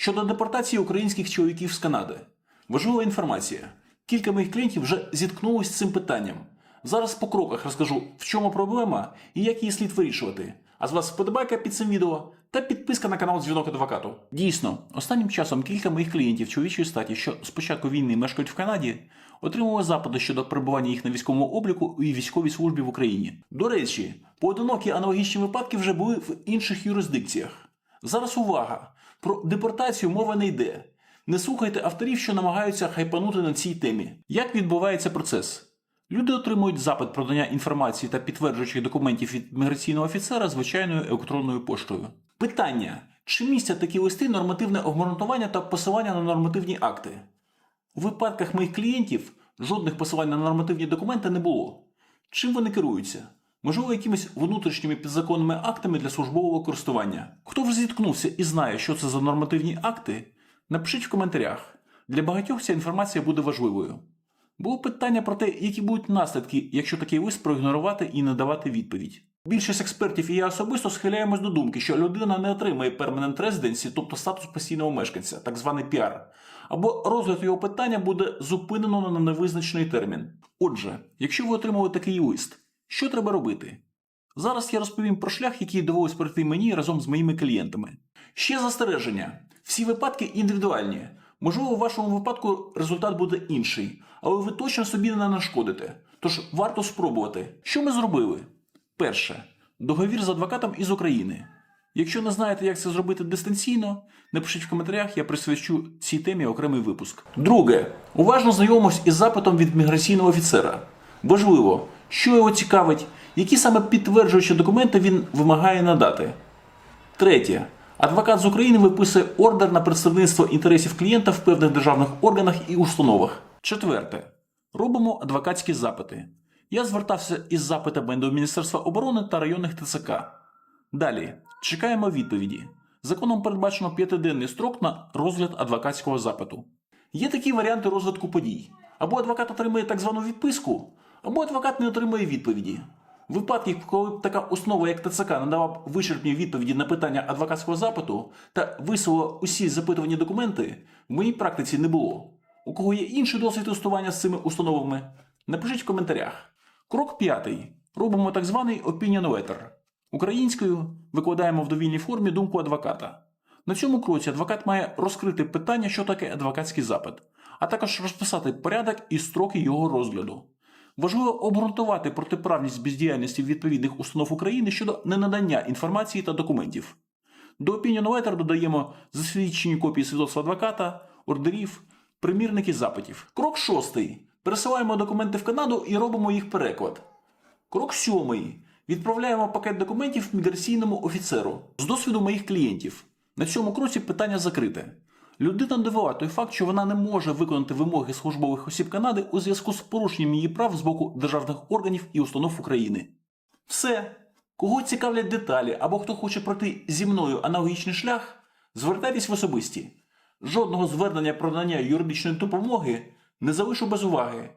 Щодо депортації українських чоловіків з Канади. Важлива інформація. Кілька моїх клієнтів вже зіткнулись з цим питанням. Зараз по кроках розкажу, в чому проблема і як її слід вирішувати. А з вас вподобайка під цим відео та підписка на канал Дзвінок адвокату. Дійсно, останнім часом кілька моїх клієнтів чоловічої статі, що з початку війни мешкають в Канаді, отримували запити щодо перебування їх на військовому обліку і військовій службі в Україні. До речі, поодинокі аналогічні випадки вже були в інших юрисдикціях. Зараз увага! Про депортацію мова не йде. Не слухайте авторів, що намагаються хайпанути на цій темі. Як відбувається процес? Люди отримують запит про надання інформації та підтверджуючих документів від міграційного офіцера звичайною електронною поштою. Питання: чи містять такі листи нормативне обґрунтування та посилання на нормативні акти? У випадках моїх клієнтів жодних посилань на нормативні документи не було. Чим вони керуються? Можливо, якимись внутрішніми підзаконними актами для службового користування. Хто вже зіткнувся і знає, що це за нормативні акти, напишіть в коментарях. Для багатьох ця інформація буде важливою. Було питання про те, які будуть наслідки, якщо такий лист проігнорувати і не давати відповідь. Більшість експертів і я особисто схиляємось до думки, що людина не отримає permanent residency, тобто статус постійного мешканця, так званий піар, або розгляд його питання буде зупинено на невизначений термін. Отже, якщо ви отримали такий лист, що треба робити? Зараз я розповім про шлях, який довелось пройти мені разом з моїми клієнтами. Ще застереження: всі випадки індивідуальні. Можливо, у вашому випадку результат буде інший, але ви точно собі не нашкодите. Тож варто спробувати. Що ми зробили? Перше. Договір з адвокатом із України. Якщо не знаєте, як це зробити дистанційно, напишіть в коментарях, я присвячу цій темі окремий випуск. Друге. Уважно знайомимось із запитом від міграційного офіцера. Важливо, що його цікавить, які саме підтверджуючі документи він вимагає надати. Третє. Адвокат з України виписує ордер на представництво інтересів клієнта в певних державних органах і установах. Четверте. Робимо адвокатські запити. Я звертався із запитами до Міністерства оборони та районних ТЦК. Далі чекаємо відповіді. Законом передбачено п'ятиденний строк на розгляд адвокатського запиту. Є такі варіанти розвитку подій. Або адвокат отримує так звану відписку, або адвокат не отримує відповіді. Випадки, коли б така основа, як ТЦК, надала б вичерпні відповіді на питання адвокатського запиту та висувала усі запитувані документи, в моїй практиці не було. У кого є інший досвід тестування з цими установами, напишіть в коментарях. Крок п'ятий. Робимо так званий opinion letter. Українською викладаємо в довільній формі думку адвоката. На цьому кроці адвокат має розкрити питання, що таке адвокатський запит, а також розписати порядок і строки його розгляду. Важливо обґрунтувати протиправність бездіяльності відповідних установ України щодо ненадання інформації та документів. До Opinion Letter додаємо засвідчені копії свідоцтва адвоката, ордерів, примірники запитів. Крок шостий. Пересилаємо документи в Канаду і робимо їх переклад. Крок сьомий. Відправляємо пакет документів міграційному офіцеру з досвіду моїх клієнтів. На цьому кроці питання закрите. Людина довела той факт, що вона не може виконати вимоги службових осіб Канади у зв'язку з порушенням її прав з боку державних органів і установ України. Все. Кого цікавлять деталі або хто хоче пройти зі мною аналогічний шлях, звертайтесь в особисті. Жодного звернення про надання юридичної допомоги не залишу без уваги.